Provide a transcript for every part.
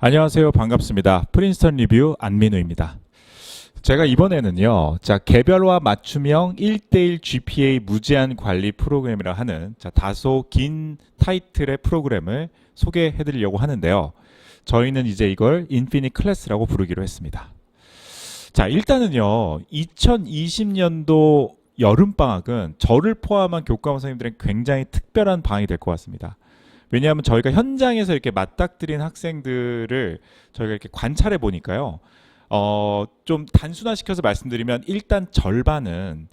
안녕하세요. 반갑습니다. 프린스턴 리뷰 안민우입니다. 제가 이번에는요, 자, 개별화 맞춤형 1대1 GPA 무제한 관리 프로그램이라 하는 자, 다소 긴 타이틀의 프로그램을 소개해 드리려고 하는데요. 저희는 이제 이걸 인피니 클래스라고 부르기로 했습니다. 자, 일단은요, 2020년도 여름방학은 저를 포함한 교과목 선생님들은 굉장히 특별한 방학이 될 것 같습니다. 왜냐하면 저희가 현장에서 이렇게 맞닥뜨린 학생들을 저희가 이렇게 관찰해 보니까요. 어, 좀 단순화시켜서 말씀드리면 일단 절반은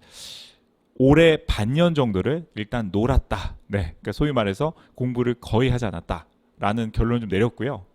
올해 반년 정도를 일단 놀았다. 네. 그러니까 소위 말해서 공부를 거의 하지 않았다 라는 결론을 좀 내렸고요.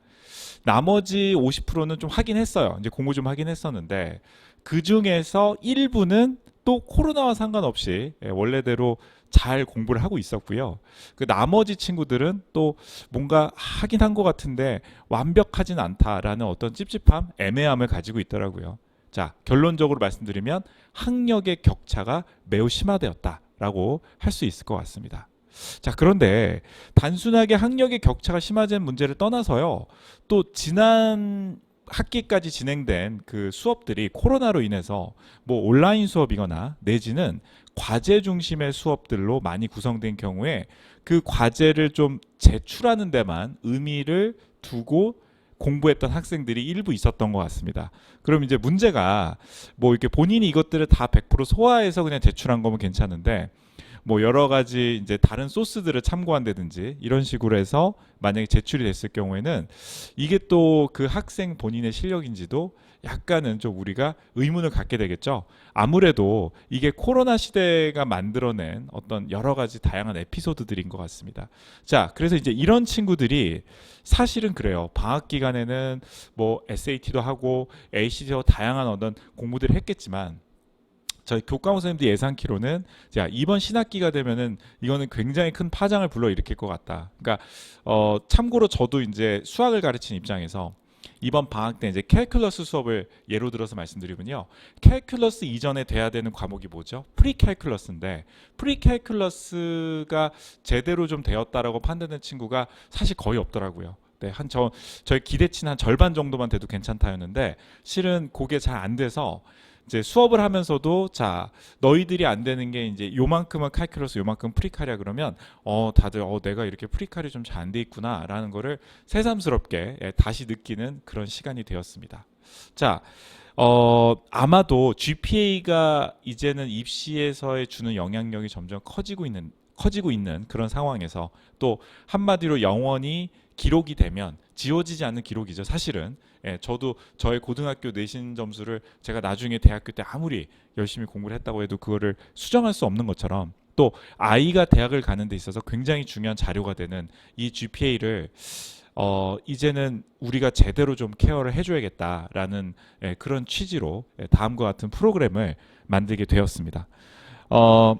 나머지 50%는 좀 하긴 했어요. 이제 공부 좀 하긴 했었는데 그 중에서 일부는 또 코로나와 상관없이 예, 원래대로 잘 공부를 하고 있었고요. 그 나머지 친구들은 또 뭔가 하긴 한 것 같은데 완벽하진 않다라는 어떤 찝찝함, 애매함을 가지고 있더라고요. 자, 결론적으로 말씀드리면 학력의 격차가 매우 심화되었다라고 할 수 있을 것 같습니다. 자, 그런데 단순하게 학력의 격차가 심화된 문제를 떠나서요. 또 지난 학기까지 진행된 그 수업들이 코로나로 인해서 뭐 온라인 수업이거나 내지는 과제 중심의 수업들로 많이 구성된 경우에 그 과제를 좀 제출하는 데만 의미를 두고 공부했던 학생들이 일부 있었던 것 같습니다. 그럼 이제 문제가 뭐 이렇게 본인이 이것들을 다 100% 소화해서 그냥 제출한 거면 괜찮은데 뭐 여러 가지 이제 다른 소스들을 참고한다든지 이런 식으로 해서 만약에 제출이 됐을 경우에는 이게 또 그 학생 본인의 실력인지도 약간은 좀 우리가 의문을 갖게 되겠죠. 아무래도 이게 코로나 시대가 만들어낸 어떤 여러 가지 다양한 에피소드들인 것 같습니다. 자, 그래서 이제 이런 친구들이 사실은 그래요. 방학 기간에는 뭐 SAT도 하고 ACT도 다양한 어떤 공부들을 했겠지만 저희 교과목 선생님들 예상키로는 자 이번 신학기가 되면은 이거는 굉장히 큰 파장을 불러일으킬 것 같다. 그러니까 어 참고로 저도 이제 수학을 가르치는 입장에서 이번 방학 때 이제 캘큘러스 수업을 예로 들어서 말씀드리면요. 캘큘러스 이전에 돼야 되는 과목이 뭐죠? 프리 캘큘러스인데 프리 캘큘러스가 제대로 좀 되었다라고 판단된 친구가 사실 거의 없더라고요. 네, 한 저 저희 기대치는 한 절반 정도만 돼도 괜찮다였는데 실은 그게 잘 안 돼서 이제 수업을 하면서도 자 너희들이 안 되는 게 이제 요만큼은 칼큘러스 요만큼 프리칼이야 그러면 어 다들 어 내가 이렇게 프리칼이 좀 잘 안 돼 있구나라는 거를 새삼스럽게 예, 다시 느끼는 그런 시간이 되었습니다. 자. 어, 아마도 GPA가 이제는 입시에서의 주는 영향력이 점점 커지고 있는 커지고 있는 그런 상황에서 또 한마디로 영원히 기록이 되면 지워지지 않는 기록이죠. 사실은 예, 저도 저의 고등학교 내신 점수를 제가 나중에 대학교 때 아무리 열심히 공부를 했다고 해도 그거를 수정할 수 없는 것처럼 또 아이가 대학을 가는 데 있어서 굉장히 중요한 자료가 되는 이 GPA를 어, 이제는 우리가 제대로 좀 케어를 해줘야겠다라는 예, 그런 취지로 예, 다음과 같은 프로그램을 만들게 되었습니다. 어,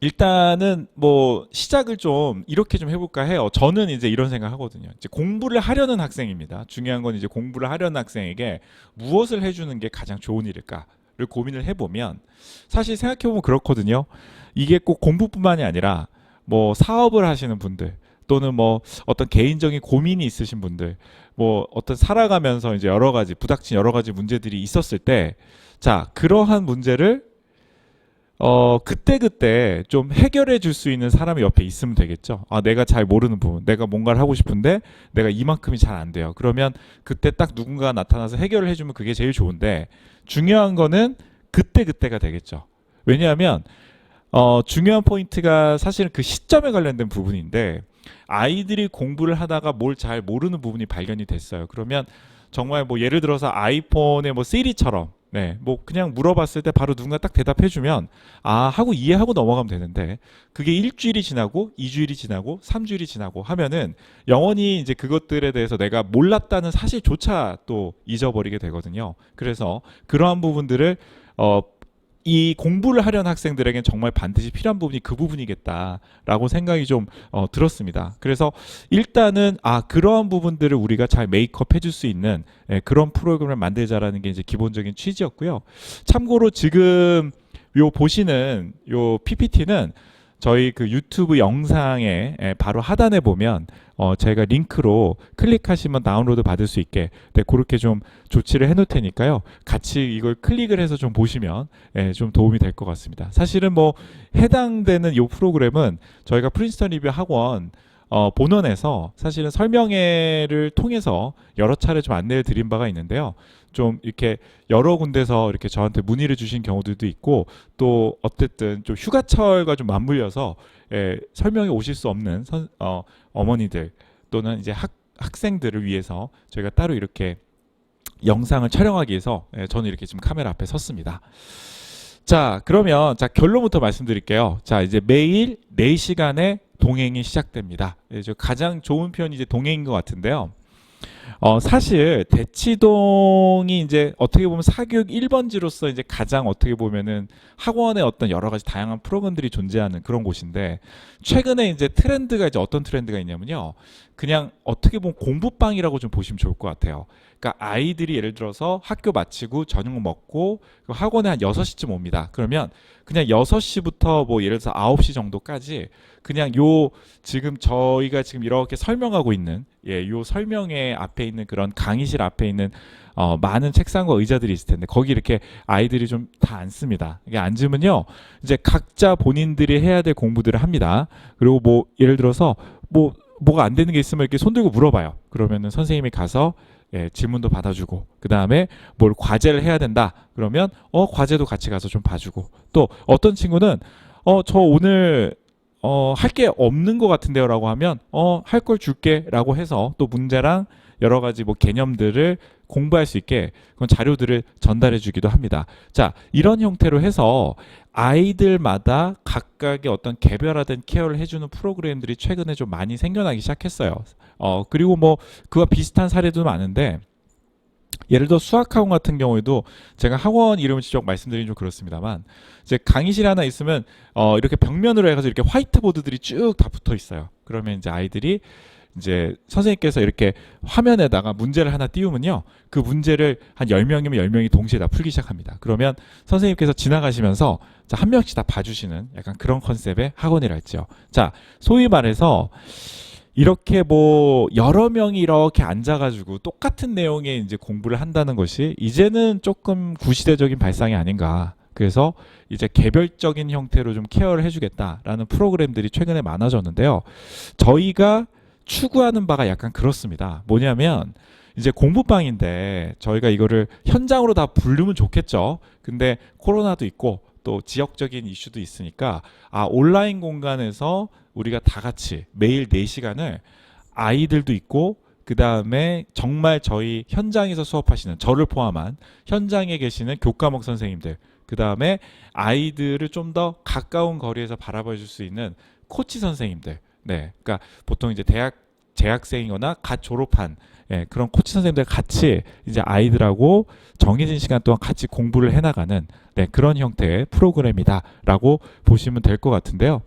일단은 뭐 시작을 좀 이렇게 좀 해볼까 해요. 저는 이제 이런 생각 하거든요. 이제 공부를 하려는 학생입니다. 중요한 건 이제 공부를 하려는 학생에게 무엇을 해주는 게 가장 좋은 일일까를 고민을 해보면 사실 생각해보면 그렇거든요. 이게 꼭 공부뿐만이 아니라 뭐 사업을 하시는 분들 또는 뭐 어떤 개인적인 고민이 있으신 분들 뭐 어떤 살아가면서 이제 여러 가지 부닥친 여러 가지 문제들이 있었을 때 자 그러한 문제를 어, 그때그때 좀 해결해 줄 수 있는 사람이 옆에 있으면 되겠죠. 아, 내가 잘 모르는 부분, 내가 뭔가를 하고 싶은데 내가 이만큼이 잘 안 돼요. 그러면 그때 딱 누군가 나타나서 해결을 해주면 그게 제일 좋은데 중요한 거는 그때그때가 되겠죠. 왜냐하면 어, 중요한 포인트가 사실은 그 시점에 관련된 부분인데 아이들이 공부를 하다가 뭘 잘 모르는 부분이 발견이 됐어요. 그러면 정말 뭐 예를 들어서 아이폰의 뭐 시리처럼 네, 뭐 그냥 물어봤을 때 바로 누군가 딱 대답해주면 아 하고 이해하고 넘어가면 되는데 그게 일주일이 지나고 이주일이 지나고 삼주일이 지나고 하면은 영원히 이제 그것들에 대해서 내가 몰랐다는 사실조차 또 잊어버리게 되거든요. 그래서 그러한 부분들을 어, 이 공부를 하려는 학생들에겐 정말 반드시 필요한 부분이 그 부분이겠다라고 생각이 좀 어, 들었습니다. 그래서 일단은 아 그러한 부분들을 우리가 잘 메이크업 해줄 수 있는 예, 그런 프로그램을 만들자라는 게 이제 기본적인 취지였고요. 참고로 지금 요 보시는 요 PPT는 저희 그 유튜브 영상에 에, 바로 하단에 보면 어, 제가 링크로 클릭하시면 다운로드 받을 수 있게 네, 그렇게 좀 조치를 해놓을 테니까요. 같이 이걸 클릭을 해서 좀 보시면 예, 좀 도움이 될 것 같습니다. 사실은 뭐 해당되는 이 프로그램은 저희가 프린스턴 리뷰 학원 어, 본원에서 사실은 설명회를 통해서 여러 차례 좀 안내를 드린 바가 있는데요. 좀 이렇게 여러 군데서 이렇게 저한테 문의를 주신 경우들도 있고 또 어쨌든 좀 휴가철과 좀 맞물려서 예, 설명에 오실 수 없는 선, 어, 어머니들 또는 이제 학, 학생들을 위해서 저희가 따로 이렇게 영상을 촬영하기 위해서 예, 저는 이렇게 지금 카메라 앞에 섰습니다. 자, 그러면 자 결론부터 말씀드릴게요. 자, 이제 매일 4시간의 동행이 시작됩니다. 예, 저 가장 좋은 표현이 이제 동행인 것 같은데요. 어, 사실 대치동이 이제 어떻게 보면 사교육 1번지로서 이제 가장 어떻게 보면은 학원의 어떤 여러 가지 다양한 프로그램들이 존재하는 그런 곳인데 최근에 이제 트렌드가 이제 어떤 트렌드가 있냐면요. 그냥 어떻게 보면 공부방이라고 좀 보시면 좋을 것 같아요. 그러니까 아이들이 예를 들어서 학교 마치고 저녁 먹고 그 학원에 한 6시쯤 옵니다. 그러면 그냥 6시부터 뭐 예를 들어서 9시 정도까지 그냥 요 지금 저희가 지금 이렇게 설명하고 있는 예, 요 설명회 앞에 있는 그런 강의실 앞에 있는 어, 많은 책상과 의자들이 있을 텐데 거기 이렇게 아이들이 좀 다 앉습니다. 이게 앉으면요, 이제 각자 본인들이 해야 될 공부들을 합니다. 그리고 뭐 예를 들어서 뭐 뭐가 안 되는 게 있으면 이렇게 손 들고 물어봐요. 그러면은 선생님이 가서 예, 질문도 받아주고 그 다음에 뭘 과제를 해야 된다. 그러면 어 과제도 같이 가서 좀 봐주고 또 어떤 친구는 어 저 오늘 어, 할 게 없는 것 같은데요라고 하면 어, 할 걸 줄게라고 해서 또 문제랑 여러 가지 뭐 개념들을 공부할 수 있게 그런 자료들을 전달해 주기도 합니다. 자, 이런 형태로 해서 아이들마다 각각의 어떤 개별화된 케어를 해주는 프로그램들이 최근에 좀 많이 생겨나기 시작했어요. 어, 그리고 뭐 그와 비슷한 사례도 많은데 예를 들어 수학학원 같은 경우에도 제가 학원 이름을 직접 말씀드리긴 좀 그렇습니다만 이제 강의실 하나 있으면 어 이렇게 벽면으로 해가지고 이렇게 화이트보드들이 쭉 다 붙어 있어요. 그러면 이제 아이들이 이제 선생님께서 이렇게 화면에다가 문제를 하나 띄우면요. 그 문제를 한 10명이면 10명이 동시에 다 풀기 시작합니다. 그러면 선생님께서 지나가시면서 자, 한 명씩 다 봐주시는 약간 그런 컨셉의 학원이랄지요. 자, 소위 말해서 이렇게 뭐 여러 명이 이렇게 앉아가지고 똑같은 내용의 이제 공부를 한다는 것이 이제는 조금 구시대적인 발상이 아닌가. 그래서 이제 개별적인 형태로 좀 케어를 해주겠다라는 프로그램들이 최근에 많아졌는데요. 저희가 추구하는 바가 약간 그렇습니다. 뭐냐면 이제 공부방인데 저희가 이거를 현장으로 다 부르면 좋겠죠. 근데 코로나도 있고 또 지역적인 이슈도 있으니까 아 온라인 공간에서 우리가 다 같이 매일 4시간을 아이들도 있고 그 다음에 정말 저희 현장에서 수업하시는 저를 포함한 현장에 계시는 교과목 선생님들 그 다음에 아이들을 좀 더 가까운 거리에서 바라봐 줄 수 있는 코치 선생님들 네 그러니까 보통 이제 대학 재학생이거나 갓 졸업한 예, 그런 코치 선생님들 같이 이제 아이들하고 정해진 시간 동안 같이 공부를 해나가는 네, 그런 형태의 프로그램이다라고 보시면 될 것 같은데요.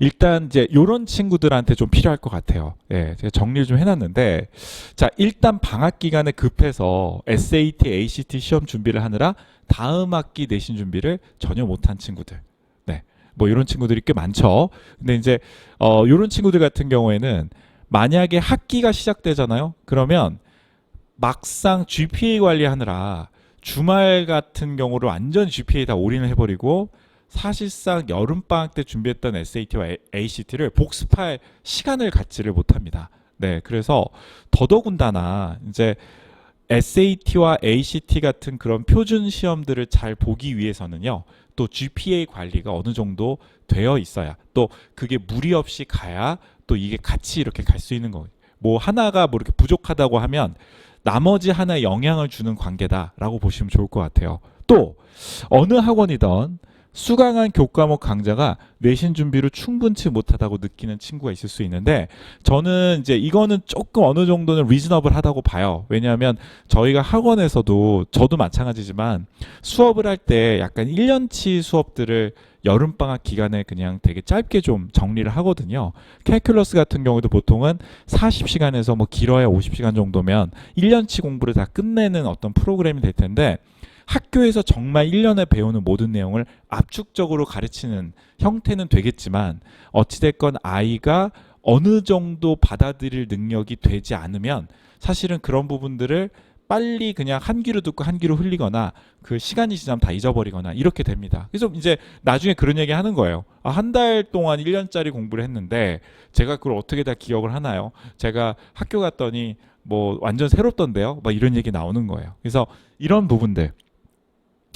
일단 이제 요런 친구들한테 좀 필요할 것 같아요. 예, 제가 정리를 좀 해놨는데, 자 일단 방학 기간에 급해서 SAT, ACT 시험 준비를 하느라 다음 학기 내신 준비를 전혀 못한 친구들, 네, 뭐 이런 친구들이 꽤 많죠. 근데 이제 어 요런 친구들 같은 경우에는 만약에 학기가 시작되잖아요. 그러면 막상 GPA 관리하느라 주말 같은 경우로 완전 GPA 다 올인을 해버리고 사실상 여름 방학 때 준비했던 SAT와 ACT를 복습할 시간을 갖지를 못합니다. 네, 그래서 더더군다나 이제 SAT와 ACT 같은 그런 표준 시험들을 잘 보기 위해서는요. 또 GPA 관리가 어느 정도 되어 있어야 또 그게 무리 없이 가야 또 이게 같이 이렇게 갈 수 있는 거예요. 뭐 하나가 뭐 이렇게 부족하다고 하면 나머지 하나에 영향을 주는 관계다라고 보시면 좋을 것 같아요. 또 어느 학원이든 수강한 교과목 강좌가 내신 준비를 충분치 못하다고 느끼는 친구가 있을 수 있는데 저는 이제 이거는 조금 어느 정도는 리즈너블 하다고 봐요. 왜냐하면 저희가 학원에서도 저도 마찬가지지만 수업을 할 때 약간 1년치 수업들을 여름방학 기간에 그냥 되게 짧게 좀 정리를 하거든요. 캘큘러스 같은 경우도 보통은 40시간에서 뭐 길어야 50시간 정도면 1년치 공부를 다 끝내는 어떤 프로그램이 될 텐데 학교에서 정말 1년에 배우는 모든 내용을 압축적으로 가르치는 형태는 되겠지만 어찌됐건 아이가 어느 정도 받아들일 능력이 되지 않으면 사실은 그런 부분들을 빨리 그냥 한 귀로 듣고 한 귀로 흘리거나 그 시간이 지나면 다 잊어버리거나 이렇게 됩니다. 그래서 이제 나중에 그런 얘기 하는 거예요. 아, 한 달 동안 1년짜리 공부를 했는데 제가 그걸 어떻게 다 기억을 하나요? 제가 학교 갔더니 뭐 완전 새롭던데요? 막 이런 얘기 나오는 거예요. 그래서 이런 부분들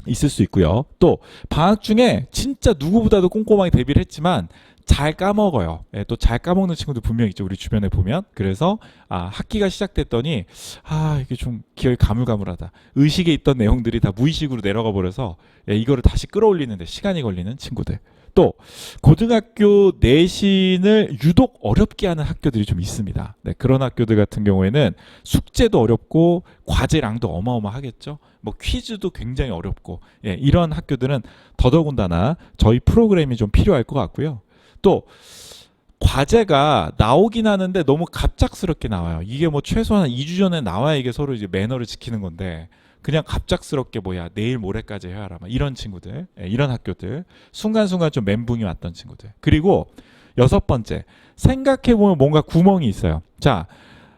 있을 수 있고요. 또 방학 중에 진짜 누구보다도 꼼꼼하게 대비를 했지만 잘 까먹어요. 예, 또 잘 까먹는 친구들 분명 있죠. 우리 주변에 보면. 그래서 아, 학기가 시작됐더니 아, 이게 좀 기억이 가물가물하다. 의식에 있던 내용들이 다 무의식으로 내려가 버려서 예, 이거를 다시 끌어올리는데 시간이 걸리는 친구들. 또 고등학교 내신을 유독 어렵게 하는 학교들이 좀 있습니다. 네, 그런 학교들 같은 경우에는 숙제도 어렵고 과제량도 어마어마하겠죠. 뭐 퀴즈도 굉장히 어렵고 예, 이런 학교들은 더더군다나 저희 프로그램이 좀 필요할 것 같고요. 또 과제가 나오긴 하는데 너무 갑작스럽게 나와요. 이게 뭐 최소한 2주 전에 나와야 이게 서로 이제 매너를 지키는 건데 그냥 갑작스럽게 뭐야 내일 모레까지 해야 하라 막 이런 친구들 예, 이런 학교들 순간순간 좀 멘붕이 왔던 친구들 그리고 여섯 번째 생각해 보면 뭔가 구멍이 있어요. 자,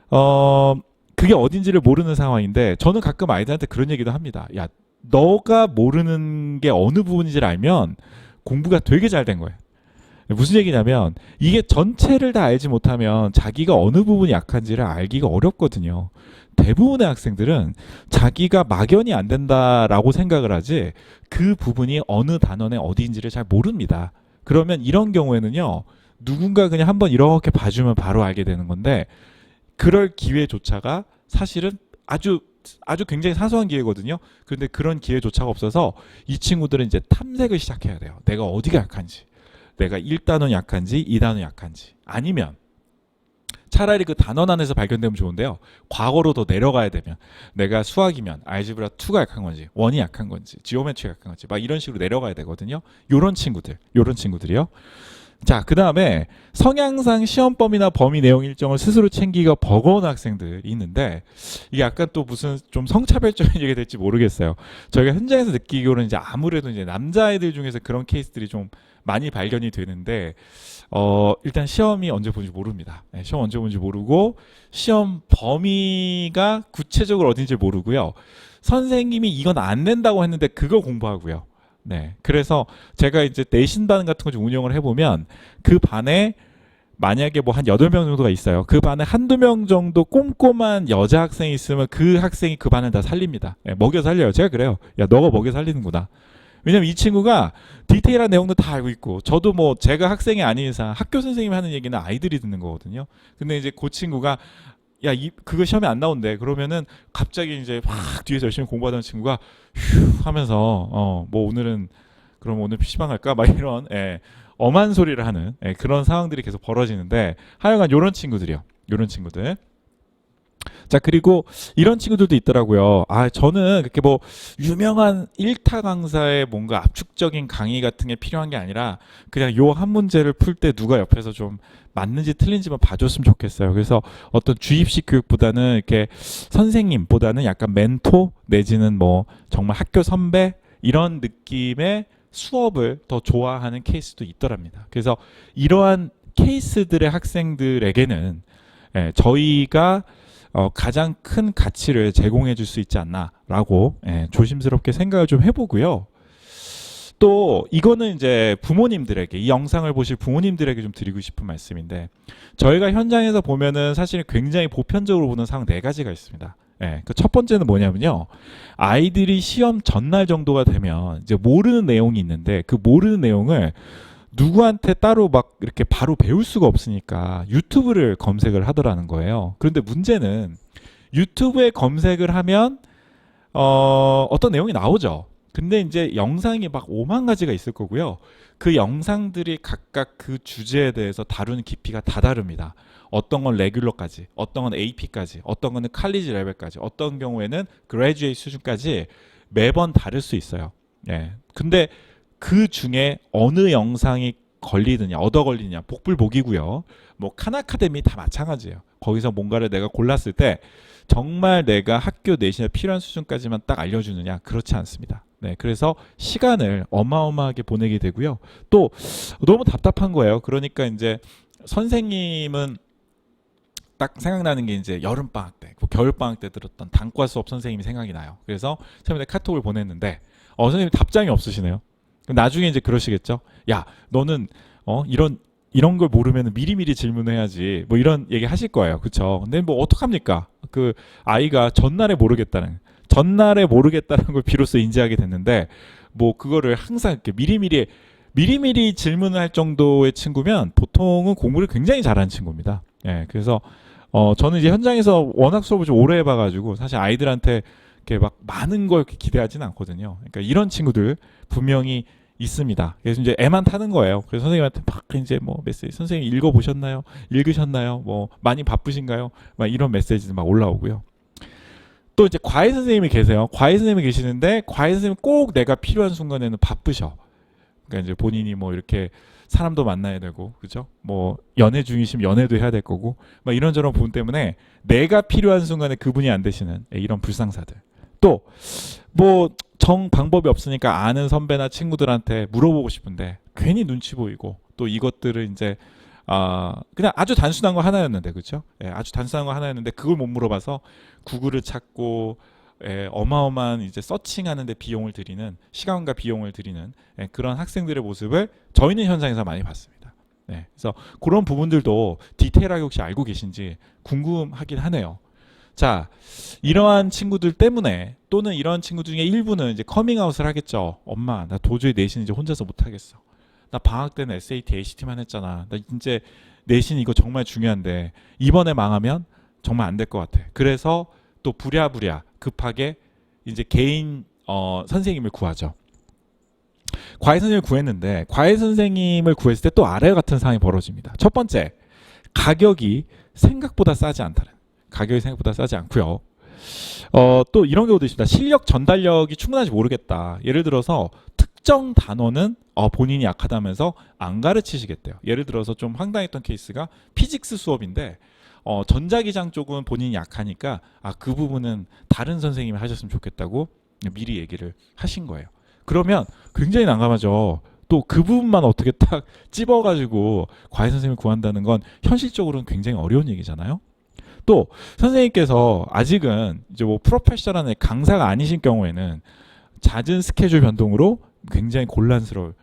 어 그게 어딘지를 모르는 상황인데 저는 가끔 아이들한테 그런 얘기도 합니다. 야, 너가 모르는 게 어느 부분인지를 알면 공부가 되게 잘 된 거예요. 무슨 얘기냐면 이게 전체를 다 알지 못하면 자기가 어느 부분이 약한지를 알기가 어렵거든요. 대부분의 학생들은 자기가 막연히 안 된다라고 생각을 하지 그 부분이 어느 단원의 어디인지를 잘 모릅니다. 그러면 이런 경우에는요. 누군가 그냥 한번 이렇게 봐주면 바로 알게 되는 건데 그럴 기회조차가 사실은 아주 아주 굉장히 사소한 기회거든요. 그런데 그런 기회조차가 없어서 이 친구들은 이제 탐색을 시작해야 돼요. 내가 어디가 약한지. 내가 1단원 약한지 2단원 약한지 아니면 차라리 그 단원 안에서 발견되면 좋은데요. 과거로 더 내려가야 되면 내가 수학이면 알지브라 2가 약한 건지 원이 약한 건지 지오메트리가 약한 건지 막 이런 식으로 내려가야 되거든요. 요런 친구들 요런 친구들이요. 자, 그 다음에 성향상 시험 범위나 범위 내용 일정을 스스로 챙기기가 버거운 학생들이 있는데 이게 약간 또 무슨 좀 성차별적인 얘기 될지 모르겠어요. 저희가 현장에서 느끼기로는 이제 아무래도 이제 남자아이들 중에서 그런 케이스들이 좀 많이 발견이 되는데 어 일단 시험이 언제 보는지 모릅니다. 네, 시험 언제 보는지 모르고 시험 범위가 구체적으로 어딘지 모르고요. 선생님이 이건 안 된다고 했는데 그거 공부하고요. 네. 그래서 제가 이제 내신반 같은 거 좀 운영을 해보면 그 반에 만약에 뭐한 8명 정도가 있어요. 그 반에 한두 명 정도 꼼꼼한 여자 학생이 있으면 그 학생이 그 반을 다 살립니다. 네, 먹여 살려요. 제가 그래요. 야, 너가 먹여 살리는구나. 왜냐면 이 친구가 디테일한 내용도 다 알고 있고 저도 뭐 제가 학생이 아닌 이상 학교 선생님이 하는 얘기는 아이들이 듣는 거거든요. 근데 이제 그 친구가 야, 이, 그거 시험에 안 나온대. 그러면은 갑자기 이제 막 뒤에서 열심히 공부하던 친구가 휴 하면서 어, 뭐 오늘은 그럼 오늘 PC방 갈까? 막 이런 예, 엄한 소리를 하는 예, 그런 상황들이 계속 벌어지는데 하여간 요런 친구들이요. 요런 친구들. 자, 그리고 이런 친구들도 있더라고요. 아, 저는 그렇게 뭐 유명한 일타 강사의 뭔가 압축적인 강의 같은 게 필요한 게 아니라 그냥 요 한 문제를 풀 때 누가 옆에서 좀 맞는지 틀린지만 봐줬으면 좋겠어요. 그래서 어떤 주입식 교육보다는 이렇게 선생님보다는 약간 멘토 내지는 뭐 정말 학교 선배 이런 느낌의 수업을 더 좋아하는 케이스도 있더랍니다. 그래서 이러한 케이스들의 학생들에게는 예, 저희가 어, 가장 큰 가치를 제공해 줄 수 있지 않나라고 예, 조심스럽게 생각을 좀 해보고요. 또 이거는 이제 부모님들에게 이 영상을 보실 부모님들에게 좀 드리고 싶은 말씀인데 저희가 현장에서 보면은 사실 굉장히 보편적으로 보는 상황 네 가지가 있습니다. 예, 그 첫 번째는 뭐냐면요. 아이들이 시험 전날 정도가 되면 이제 모르는 내용이 있는데 그 모르는 내용을 누구한테 따로 막 이렇게 바로 배울 수가 없으니까 유튜브를 검색을 하더라는 거예요. 그런데 문제는 유튜브에 검색을 하면 어, 어떤 내용이 나오죠. 근데 이제 영상이 막 5만 가지가 있을 거고요. 그 영상들이 각각 그 주제에 대해서 다루는 깊이가 다 다릅니다. 어떤 건 레귤러까지, 어떤 건 AP까지, 어떤 거는 칼리지 레벨까지, 어떤 경우에는 그레듀에이 수준까지 매번 다를 수 있어요. 예. 근데 그 중에 어느 영상이 걸리느냐, 얻어 걸리냐, 복불복이고요. 뭐 칸아카데미 다 마찬가지예요. 거기서 뭔가를 내가 골랐을 때 정말 내가 학교 내신에 필요한 수준까지만 딱 알려주느냐 그렇지 않습니다. 네, 그래서 시간을 어마어마하게 보내게 되고요. 또 너무 답답한 거예요. 그러니까 이제 선생님은 딱 생각나는 게 이제 여름 방학 때, 뭐 겨울 방학 때 들었던 단과 수업 선생님이 생각이 나요. 그래서 처음에 카톡을 보냈는데 어 선생님 답장이 없으시네요. 나중에 이제 그러시겠죠. 야, 너는 어 이런 이런 걸 모르면 미리미리 질문해야지. 뭐 이런 얘기 하실 거예요. 그렇죠? 근데 뭐 어떡합니까? 그 아이가 전날에 모르겠다는 전날에 모르겠다는 걸 비로소 인지하게 됐는데 뭐 그거를 항상 이렇게 미리미리 미리미리 질문을 할 정도의 친구면 보통은 공부를 굉장히 잘하는 친구입니다. 예, 그래서 어 저는 이제 현장에서 워낙 수업을 좀 오래 해 봐 가지고 사실 아이들한테 이렇게 막 많은 걸 이렇게 기대하지는 않거든요. 그러니까 이런 친구들 분명히 있습니다. 그래서 이제 애만 타는 거예요. 그래서 선생님한테 막 이제 뭐 메시지 선생님 읽어 보셨나요? 읽으셨나요? 뭐 많이 바쁘신가요? 막 이런 메시지들 막 올라오고요. 또 이제 과외 선생님이 계세요. 과외 선생님이 계시는데 과외 선생님 꼭 내가 필요한 순간에는 바쁘셔. 그러니까 이제 본인이 뭐 이렇게 사람도 만나야 되고 그죠? 뭐 연애 중이시면 연애도 해야 될 거고 막 이런저런 부분 때문에 내가 필요한 순간에 그분이 안 되시는 예, 이런 불상사들. 또 뭐 정 방법이 없으니까 아는 선배나 친구들한테 물어보고 싶은데 괜히 눈치 보이고 또 이것들을 이제 아 그냥 아주 단순한 거 하나였는데 그렇죠? 예, 아주 단순한 거 하나였는데 그걸 못 물어봐서 구글을 찾고 예, 어마어마한 이제 서칭하는데 비용을 들이는 시간과 비용을 들이는 예, 그런 학생들의 모습을 저희는 현장에서 많이 봤습니다. 네, 그래서 그런 부분들도 디테일하게 혹시 알고 계신지 궁금하긴 하네요. 자, 이러한 친구들 때문에 또는 이러한 친구들 중에 일부는 이제 커밍아웃을 하겠죠. 엄마, 나 도저히 내신 이제 혼자서 못 하겠어. 나 방학 때는 SAT, ACT만 했잖아. 나 이제 내신 이거 정말 중요한데 이번에 망하면 정말 안 될 것 같아. 그래서 또 부랴부랴 급하게 이제 개인 어, 선생님을 구하죠. 과외 선생님을 구했는데 과외 선생님을 구했을 때 또 아래 같은 상황이 벌어집니다. 첫 번째, 가격이 생각보다 싸지 않다는. 가격이 생각보다 싸지 않고요. 어, 또 이런 경우도 있습니다. 실력 전달력이 충분한지 모르겠다. 예를 들어서 특정 단어는 어, 본인이 약하다면서 안 가르치시겠대요. 예를 들어서 좀 황당했던 케이스가 피직스 수업인데 어, 전자기장 쪽은 본인이 약하니까 아, 그 부분은 다른 선생님이 하셨으면 좋겠다고 미리 얘기를 하신 거예요. 그러면 굉장히 난감하죠. 또 그 부분만 어떻게 딱 찝어가지고 과외 선생님을 구한다는 건 현실적으로는 굉장히 어려운 얘기잖아요. 또 선생님께서 아직은 이제 뭐 프로페셔널한 강사가 아니신 경우에는 잦은 스케줄 변동으로 굉장히 곤란스러울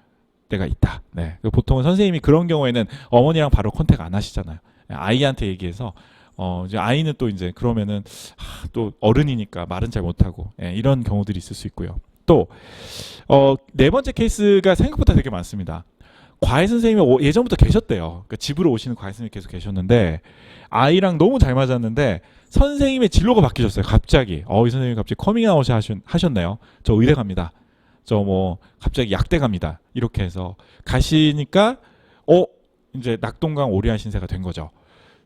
때가 있다. 네. 보통은 선생님이 그런 경우에는 어머니랑 바로 컨택 안 하시잖아요. 아이한테 얘기해서 어 이제 아이는 또 이제 그러면은 하, 또 어른이니까 말은 잘 못하고 예, 이런 경우들이 있을 수 있고요. 또어네 번째 케이스가 생각보다 되게 많습니다. 과외 선생님이 오- 예전부터 계셨대요. 그러니까 집으로 오시는 과외 선생님이 계속 계셨는데 아이랑 너무 잘 맞았는데 선생님의 진로가 바뀌셨어요. 갑자기 어 이 선생님이 갑자기 커밍아웃 하셨, 하셨네요. 저 의대 갑니다. 저 뭐 갑자기 약대 갑니다. 이렇게 해서 가시니까 어 이제 낙동강 오리안 신세가 된 거죠.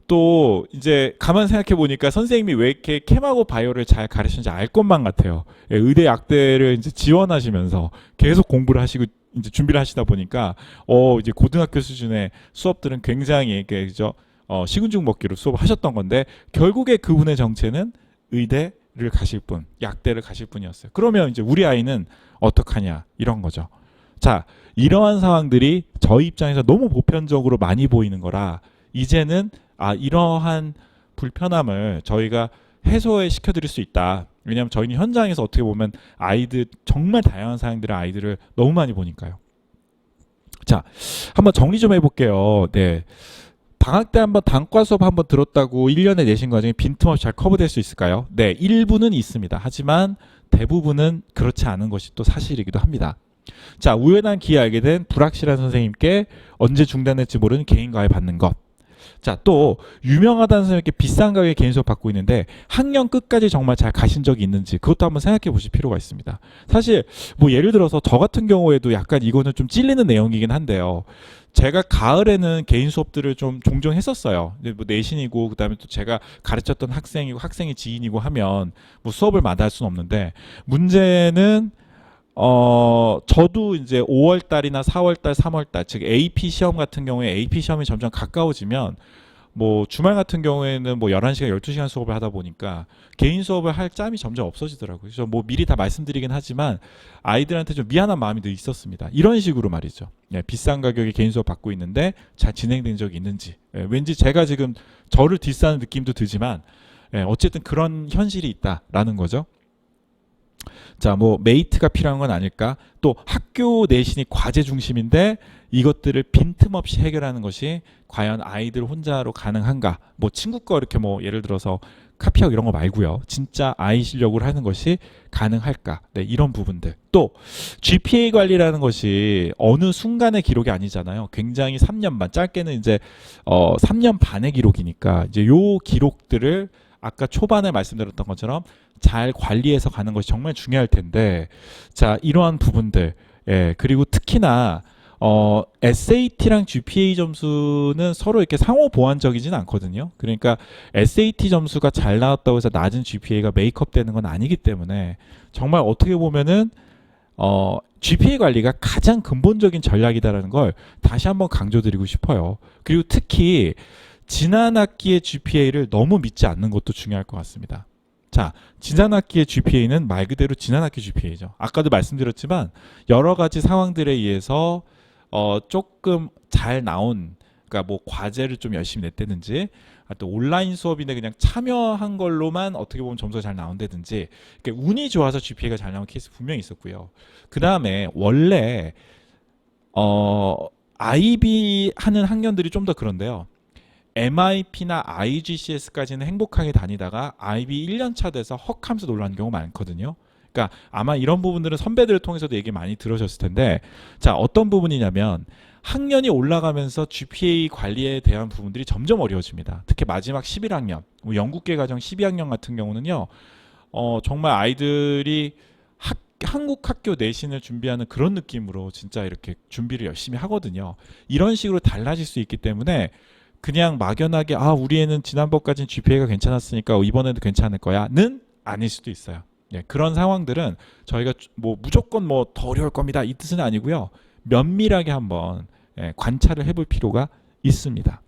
또 이제 가만 생각해 보니까 선생님이 왜 이렇게 캠하고 바이오를 잘 가르치는지 알 것만 같아요. 예, 의대 약대를 이제 지원하시면서 계속 공부를 하시고 이제 준비를 하시다 보니까 어 이제 고등학교 수준의 수업들은 굉장히 이렇게 그죠 어 식은죽 먹기로 수업을 하셨던 건데 결국에 그분의 정체는 의대를 가실 분, 약대를 가실 분이었어요. 그러면 이제 우리 아이는 어떡하냐 이런 거죠. 자, 이러한 상황들이 저희 입장에서 너무 보편적으로 많이 보이는 거라 이제는 아 이러한 불편함을 저희가 해소해 시켜드릴 수 있다. 왜냐하면 저희는 현장에서 어떻게 보면 아이들 정말 다양한 사양들의 아이들을 너무 많이 보니까요. 자, 한번 정리 좀 해볼게요. 네. 방학 때 한번 단과 수업 한번 들었다고 1년에 내신 과정이 빈틈없이 잘 커버될 수 있을까요? 네, 일부는 있습니다. 하지만 대부분은 그렇지 않은 것이 또 사실이기도 합니다. 자, 우연한 기회 알게 된 불확실한 선생님께 언제 중단될지 모르는 개인 과외 받는 것. 자, 또 유명하다는 선생님께 비싼 가격에 개인 수업 받고 있는데 학년 끝까지 정말 잘 가신 적이 있는지 그것도 한번 생각해 보실 필요가 있습니다. 사실 뭐 예를 들어서 저 같은 경우에도 약간 이거는 좀 찔리는 내용이긴 한데요. 제가 가을에는 개인 수업들을 좀 종종 했었어요. 뭐 내신이고 그다음에 또 제가 가르쳤던 학생이고 학생의 지인이고 하면 뭐 수업을 마다할 수는 없는데 문제는 어 저도 이제 5월 달이나 4월 달, 3월 달, 즉 AP 시험 같은 경우에 AP 시험이 점점 가까워지면 뭐 주말 같은 경우에는 뭐 11시간, 12시간 수업을 하다 보니까 개인 수업을 할 짬이 점점 없어지더라고요. 그래서 뭐 미리 다 말씀드리긴 하지만 아이들한테 좀 미안한 마음이 늘 있었습니다. 이런 식으로 말이죠. 예, 비싼 가격에 개인 수업 받고 있는데 잘 진행된 적이 있는지. 예, 왠지 제가 지금 저를 디스하는 느낌도 들지만 예, 어쨌든 그런 현실이 있다라는 거죠. 자, 뭐 메이트가 필요한 건 아닐까? 또 학교 내신이 과제 중심인데 이것들을 빈틈없이 해결하는 것이 과연 아이들 혼자로 가능한가? 뭐 친구 거 이렇게 뭐 예를 들어서 카피하고 이런 거 말고요. 진짜 아이 실력으로 하는 것이 가능할까? 네, 이런 부분들. 또 GPA 관리라는 것이 어느 순간의 기록이 아니잖아요. 굉장히 3년 반, 짧게는 이제 어 3년 반의 기록이니까 이제 요 기록들을 아까 초반에 말씀드렸던 것처럼 잘 관리해서 가는 것이 정말 중요할 텐데 자 이러한 부분들 예 그리고 특히나 어 SAT랑 GPA 점수는 서로 이렇게 상호 보완적이진 않거든요. 그러니까 SAT 점수가 잘 나왔다고 해서 낮은 GPA가 메이크업 되는 건 아니기 때문에 정말 어떻게 보면은 어 GPA 관리가 가장 근본적인 전략이다라는 걸 다시 한번 강조드리고 싶어요. 그리고 특히 지난 학기의 GPA를 너무 믿지 않는 것도 중요할 것 같습니다. 자, 지난 학기의 GPA는 말 그대로 지난 학기 GPA죠. 아까도 말씀드렸지만 여러 가지 상황들에 의해서 어 조금 잘 나온 그러니까 뭐 과제를 좀 열심히 냈다든지 아, 또 온라인 수업인데 그냥 참여한 걸로만 어떻게 보면 점수가 잘 나온다든지 그러니까 운이 좋아서 GPA가 잘 나온 케이스 분명히 있었고요. 그 다음에 원래 어 IB 하는 학년들이 좀 더 그런데요. MIP나 IGCS까지는 행복하게 다니다가 IB 1년 차 돼서 헉하면서 놀라는 경우가 많거든요. 그러니까 아마 이런 부분들은 선배들을 통해서도 얘기 많이 들으셨을 텐데 자 어떤 부분이냐면 학년이 올라가면서 GPA 관리에 대한 부분들이 점점 어려워집니다. 특히 마지막 11학년, 뭐 영국계 과정 12학년 같은 경우는요, 어, 정말 아이들이 학, 한국 학교 내신을 준비하는 그런 느낌으로 진짜 이렇게 준비를 열심히 하거든요. 이런 식으로 달라질 수 있기 때문에 그냥 막연하게 아 우리 애는 지난번까지는 GPA가 괜찮았으니까 이번에도 괜찮을 거야는 아닐 수도 있어요. 예, 그런 상황들은 저희가 주- 뭐 무조건 뭐 더 어려울 겁니다 이 뜻은 아니고요. 면밀하게 한번 예, 관찰을 해볼 필요가 있습니다.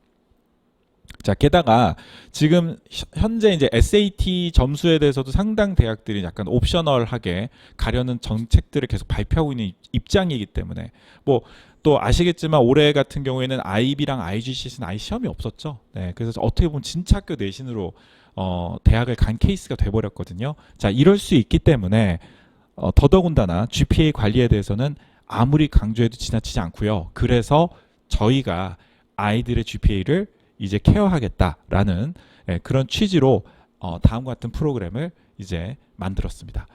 자, 게다가 지금 현- 현재 이제 SAT 점수에 대해서도 상당 대학들이 약간 옵셔널하게 가려는 정책들을 계속 발표하고 있는 입- 입장이기 때문에 뭐 또 아시겠지만 올해 같은 경우에는 IB랑 IGCS는 아예 시험이 없었죠. 네, 그래서 어떻게 보면 진짜 학교 내신으로 어, 대학을 간 케이스가 돼버렸거든요. 자, 이럴 수 있기 때문에 어, 더더군다나 GPA 관리에 대해서는 아무리 강조해도 지나치지 않고요. 그래서 저희가 아이들의 GPA를 이제 케어하겠다라는 예, 그런 취지로 어, 다음과 같은 프로그램을 이제 만들었습니다.